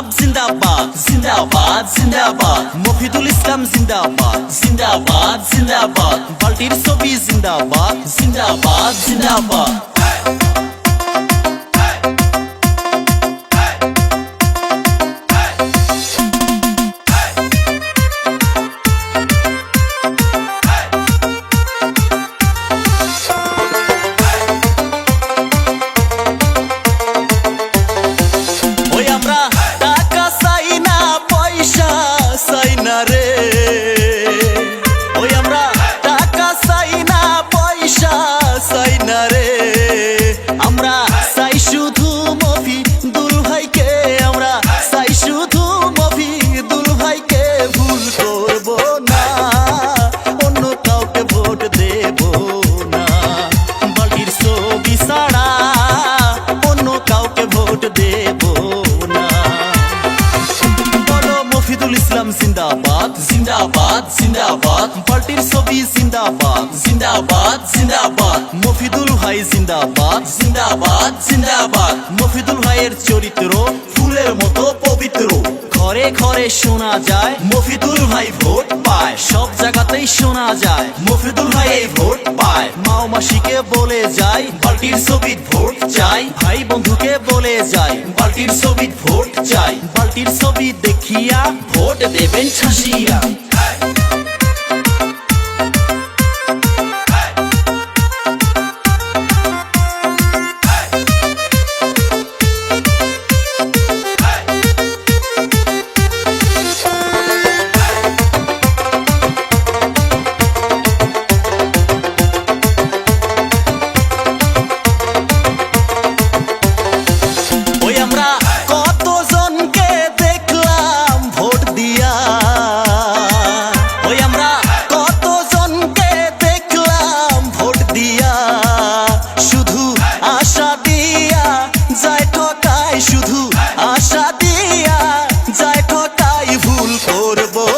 Sub জিন্দাবাদ জিন্দাবাদ জিন্দাবাদ। মফিদুল ইসলাম জিন্দাবাদ জিন্দাবাদ জিন্দাবাদ। বাল্টির ছবি জিন্দাবাদ জিন্দাবাদ জিন্দাবাদ। মফিদুল ইসলাম জিন্দাবাদ জিন্দাবাদ জিন্দাবাদ। পার্টির ছবি জিন্দাবাদ জিন্দাবাদ জিন্দাবাদ। মফিদুল ভাই জিন্দাবাদ জিন্দাবাদ জিন্দাবাদ। মফিদুল ভাইয়ের চরিত্র ঘরে শোনা যায়। মফিদুল ভাই ভোট পায়, সব জায়গাতেই শোনা যায়। মফিদুল ভাই এই ভোট পায়, মাও মাসিকে বলে যায় বালটির ছবি ভোট চাই, ভাই বন্ধুকে বলে যায় বালটির ছবি ভোট চাই বালটির ছবি দেখিয়া ভোট দেবেন ছাসিয়া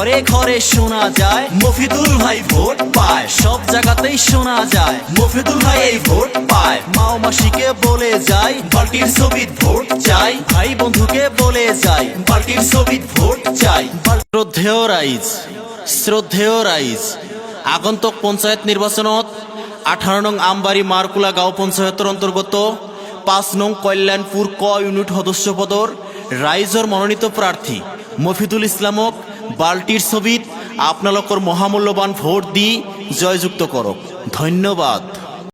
ঘরে ঘরে শোনা যায়। মফিদুল ভাই ভোট পায়, সব জায়গাতেই শোনা যায়। মফিদুল ভাই এই ভোট পায়, মাও মাসিকে বলে যায় পার্টির ছবি ভোট চাই, ভাই বন্ধুকে বলে যায় বাল্টির ছবি ভোট চাই। শ্রদ্ধেয় রাইজ শ্রদ্ধেয় রাইজ, আগন্তুক পঞ্চায়েত নির্বাচনত আঠারো নং আমবাড়ি মারকুলা গাঁও পঞ্চায়তৰ অন্তর্গত পাঁচ নং কল্যাণপুর ক ইউনিট সদস্য পদৰ ৰাইজৰ মনোনীত প্রার্থী মফিদুল ইছলামক বাল্টিৰ ছবিত আপোনালোকৰ মহামূল্যবান ভোট দি জয়যুক্ত কৰক। ধন্যবাদ।